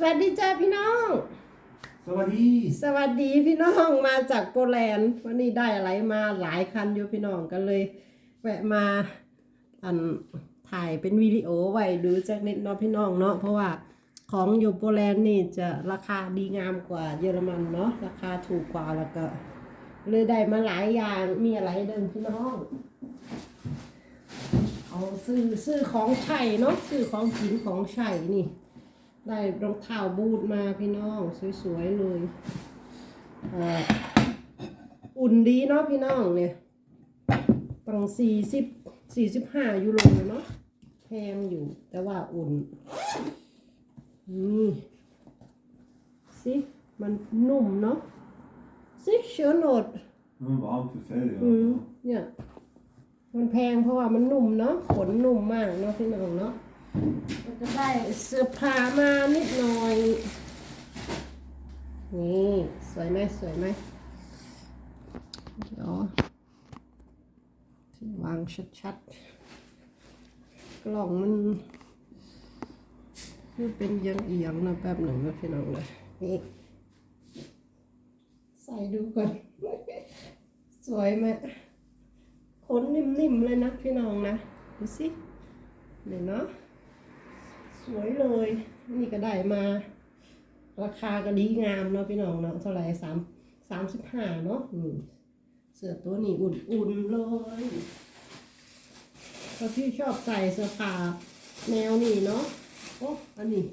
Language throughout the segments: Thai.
สวัสดีจ้าพี่น้อง สวัสดี สวัสดีพี่น้องมาจากโปแลนด์วันนี้ได้อะไรมาหลายคันอยู่พี่น้องก็เลย แวะมาอันถ่ายเป็นวิดีโอไว้ดูจักนิดเนาะพี่น้องเนาะเพราะว่าของอยู่โปแลนด์นี่จะราคาดีงามกว่าเยอรมันเนาะราคาถูกกว่าแล้วก็ เลยได้มาหลายอย่างมีอะไรเดิมพี่น้องเอาซื้อซื้อของใช้เนาะซื้อของกินของใช้นี่ ได้รองเท้าบูทมาพี่น้อง สวยๆเลยเอ่ออุ่นดีเนาะพี่น้องเนี่ยตั้งสี่สิบสี่สิบห้ายูโรเนาะแพงอยู่แต่ว่าอุ่นนี่สิมันนุ่มเนาะสิเชื้อโนด Mm, warm für Fell, ja. อืมเนี่ยมันแพงเพราะว่ามันนุ่มเนาะขนนุ่มมากเนาะพี่น้องเนาะ มันจะได้เสื้อผ้ามานิดหน่อย นี่สวยไหมสวยไหมเดี๋ยววางชัดๆ กล่องมันคือเป็นยังเอียงนะแป๊บหนึ่งนะพี่น้องเลยนี่ใส่ดูก่อน สวยไหมขนนิ่มๆเลยนะพี่น้องนะ ดูสิเนี่ยเนาะ สวยเลย นี่ก็ได้มา ราคาก็ดีงามเนาะพี่น้องเนาะเท่าไหร่สามสามสิบห้าเนาะเสื้อตัวนี้อุ่นๆเลยถ้าพี่ชอบใส่เสื้อผ้าแนวนี้เนาะโอ้อันนี้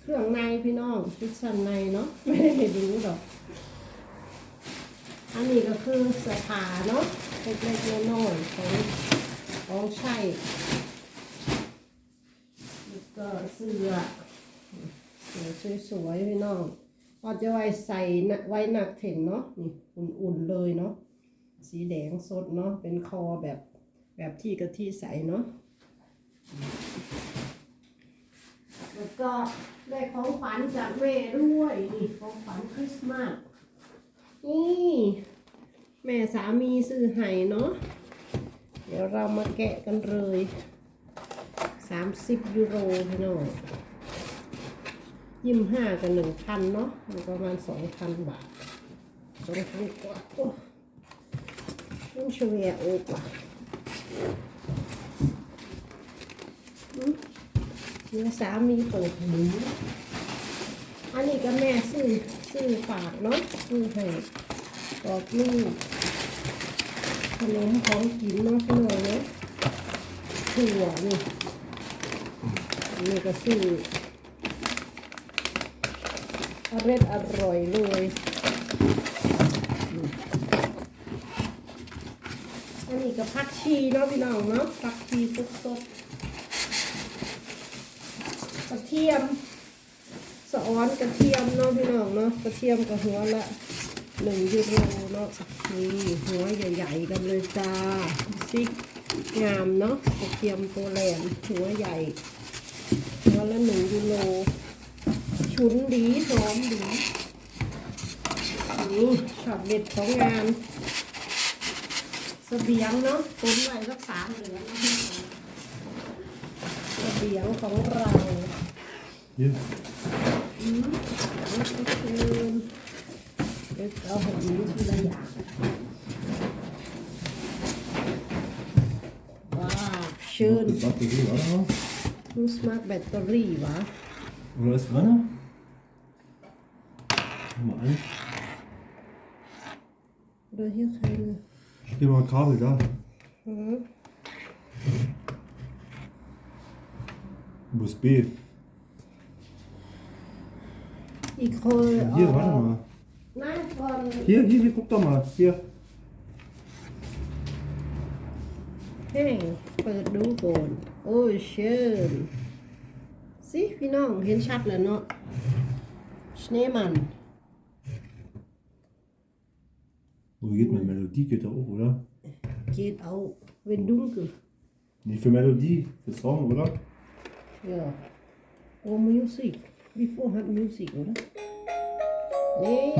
เครื่องในพี่น้องชุดชั้นในเนาะไม่ได้ดูหรอกอันนี้ก็คือเสื้อผ้าเนาะเล็กๆน้อยๆของของใช้ ก็เสื้อเสื้อสวยๆพี่น้องก็จะไว้ใส่ไว้หนักเถนเนาะนี่อุ่นๆเลยเนาะสีแดงสดเนาะเป็นคอแบบแบบที่กะทิใสเนาะแล้วก็ได้ของขวัญจากแม่ด้วยนี่ของขวัญคริสต์มาสนี่แม่สามีซื้อให้เนาะเดี๋ยวเรามาแกะกันเลย สามสิบยูโรพี่น้องยี่ห้ากับหนึ่งพันเนาะมันประมาณสองพันบาทสองพันกว่าโอ้ต้องเฉลี่ยโอกว่าอืมเดี๋ยวสามีเปิดหมูอันนี้ก็แม่ซื้อซื้อฝากเนาะซื้อให้บอกลูกขนมของกินเนาะพี่น้องเนาะถั่วนี่ อันนี้ก็ซื้ออร่อยอร่อยเลยอันนี้ก็ผักชีเนาะพี่น้องเนาะผักชีสดๆกระเทียมสะออนกระเทียมเนาะพี่น้องเนาะกระเทียมกับหัวละหนึ่งยูโรเนาะนี่หัวใหญ่ๆกันเลยจ้าซิกงามเนาะกระเทียมโปแลนด์หัวใหญ่ หัวละหนึ่งยูโรชุนดีหอมดีนี่ช็อตเด็ดของงานเสบียงเนาะตุนไว้สักสามเดือนนะพี่น้องเสบียงของเรา Hier. อืมนี่คือเดี๋ยวเอาหกนิ้ทีละอย่างว้าวชื่น Die Batterie, warte mal. นูสมาร์ทแบตเตอรี่วะ Und was ist drin? Guck mal an. โดยที่ใครเลย Hier mal ein Kabel da. อืม USB. อีกคน Hier, warte mal. นั่นก่อน Hier, hier, hier, guck doch mal. Hier. เฮ้ยเปิดดูก่อน โอ้ยเชิญสิพี่น้องเห็นชัดแล้วเนาะชเนมัน Wo geht meine Melodie? Geht da auch, oder? geht auch wenn dunkel Nee, für Melodie. Für Song, oder? Ja. Och musik. Vi får ha musik, eller? Nej.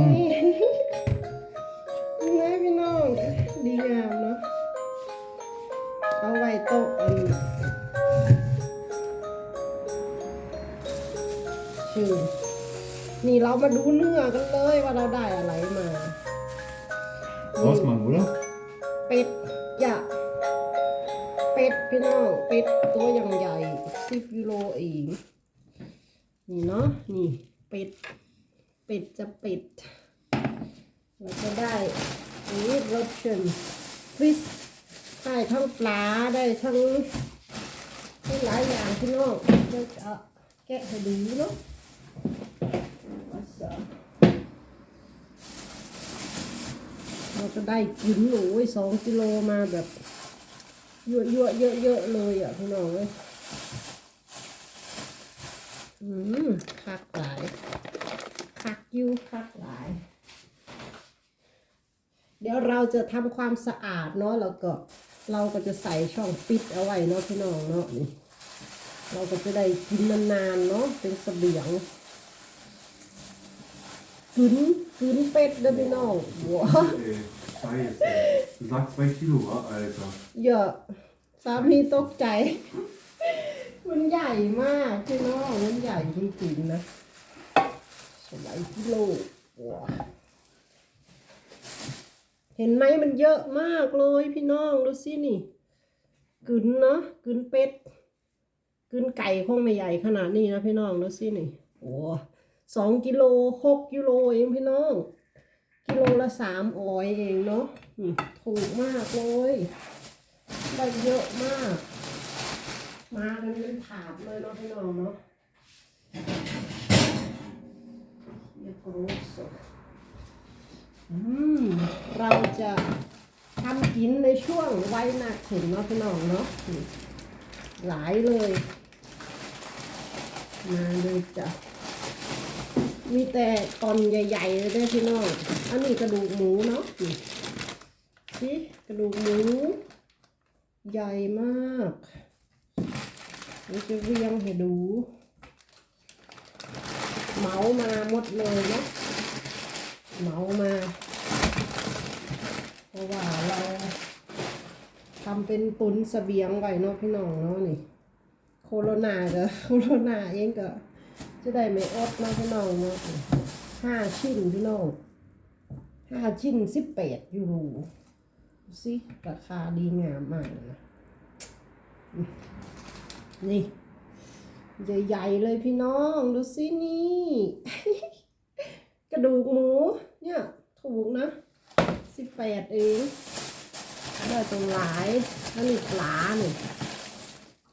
Nej, vi når de gamla. เอาไว้โต๊ะอันชื่นนี่เรามาดูเนื้อกันเลยว่าเราได้อะไรมา Rossmann, oder? เป็ดอย่าเป็ดพี่น้องเป็ดตัวอย่างใหญ่สิบกิโลเองนี่เนาะนี่เป็ดเป็ดจะเป็ดเราจะได้ นี่รสเชนฟิส ได้ทั้งปลาได้ทั้งได้หลายอย่างพี่น้องเราจะแกะให้ดูเนาะเราจะได้กินโอ้ยสองกิโลมาแบบเยอะเยอะเยอะเยอะๆเลยอะพี่น้องเลยอืมคักหลายคักยูคักหลาย เดี๋ยวเราจะทำความสะอาดเนาะแล้วก็ เราก็จะใส่ช่องปิดเอาไว้เนาะพี่น้องเนาะนี่เราก็จะได้กินนานๆเนาะเป็นเสบียงกึนกึนเป็ดเด้อพี่น้องว้า Ey, Scheiße. Du sagst zwei Kilo, wa, Alter. เยอะสามีตกใจ มันใหญ่มากพี่น้องมันใหญ่จริงๆนะสไลด์กิโลว้า เห็นไหมมันเยอะมากเลยพี่น้องดูสินี่กึนเนาะกึนเป็ดกึนไก่คงไม่ใหญ่ขนาดนี้นะพี่น้องดูสินี่โอ้สองกิโลหกกิโลเองพี่น้อง กิโลละสามออยเองเนาะถูกมากเลยได้เยอะมาก มากันเป็นถาดเลยเนาะพี่น้องเนาะเรียบร้สดอืม เราจะทำกินในช่วงไว้หนักถึงเนาะพี่น้องเนาะหลายเลย มาเลยจ้ะมีแต่ตอนใหญ่ๆเลยเด้พี่น้อง อันนี้กระดูกหมูเนาะนี่สิกระดูกหมู ใหญ่มากเราจะเรียงให้ดู เมามาหมดเลยเนาะ เหมามา เพราะว่าเราทำเป็นตุนเสบียงไว้เนาะพี่น้องเนาะนี่ โคโรนาก็โคโรนาเองก็จะได้ไม่อดเนาะพี่น้องเนาะห้าชิ้นพี่น้องห้าชิ้นสิบแปดยูโรดูสิราคาดีงามมากนะนี่ ใหญ่ ๆ เลยพี่น้อง ดูสินี่ กระดูกหมู เนี่ย ถูกนะสิบแปดเองได้ตรงหลายอันนี้ปลาเนี่ย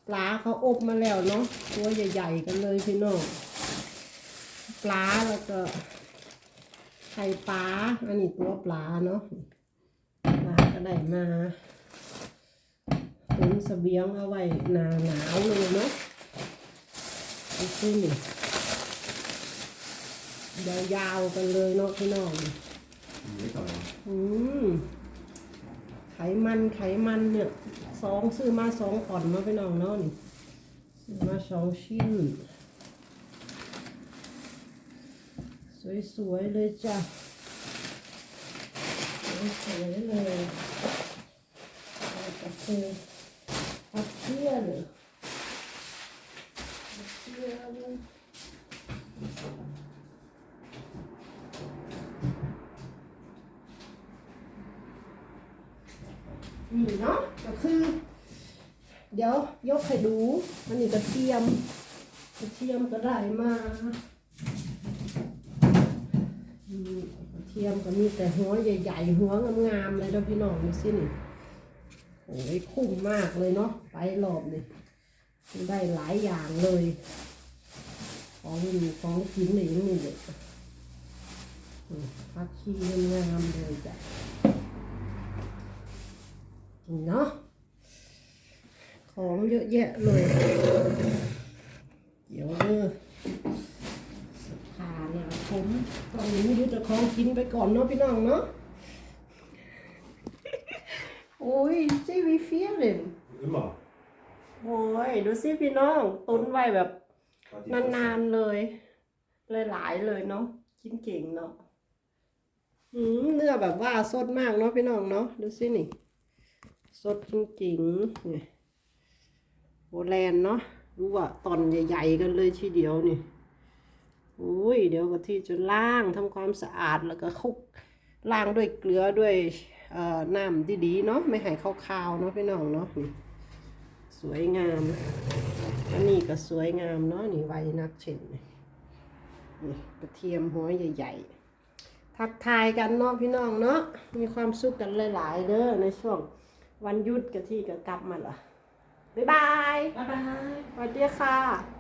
ปลาเขาอบมาแล้วเนาะตัวใหญ่ๆกันเลยพี่น้องปลาแล้วก็ไข่ปลาอันนี้ตัวปลาเนาะปลาก็ได้มาตุนเสบียงเอาไว้หนาหนาวเลยเนาะดูสินี่ ยาวๆกันเลยเนาะพี่น้อง Lecker, ja. อืมไขมันไขมันเนี่ยสองซื้อมาสองก่อนมาไปน้องเนาะนี่ซื้อมาสองชิ้น สวยๆเลยจ้ะสวยๆเลยเอากาแฟพับเชี่ยเลยพับเชี่ยเลย นี่เนาะก็คือ เดี๋ยวยกให้ดูอันนี้กระเทียมกระเทียมก็ได้มาอกระเทียมก็มีแต่หัวใหญ่ๆหัวงามๆเลยเด้อพี่น้องดูสินี่โอ้ยคุ้มมากเลยเนาะไปรอบนี่ได้หลายอย่างเลย ของอยู่ของกินเลยยังมีเลยอืมผักชีงามเลยจ้ะ เนาะของเยอะแยะเลย เดี๋ยวเด้อสถานะผมต้องรู้ยุทธของกินไปก่อนเนาะพี่น้องเนาะโอ้ยซีวีเฟียเลย Immer. โอ้ยดูสิพี่น้องตุนไว้แบบนานๆเลย หลายๆเลยเนาะกินเก่งเนาะอืมเนื้อแบบว่าสดมากเนาะพี่น้องเนาะดูสินี่ สดจริงๆนี่โบแลนเนาะรู้ว่าตอนใหญ่ๆกันเลยทีเดียวนี่อุ้ยเดี๋ยวกะทิจะล้างทำความสะอาดแล้วก็คลุกล้างด้วยเกลือด้วยน้ำดีๆเนาะไม่ให้ขาวๆเนาะพี่น้องเนาะสวยงามอันนี้ก็สวยงามเนาะนี่ไวนักเช่นนี่กระเทียมหัวใหญ่ ๆ ทักทายกันเนาะพี่น้องเนาะมีความสุขกันหลาย ๆเด้อในช่วง วันหยุดกะที่ก็กลับมาละบ๊ายบาย บ๊ายบายสวัสดีค่ะ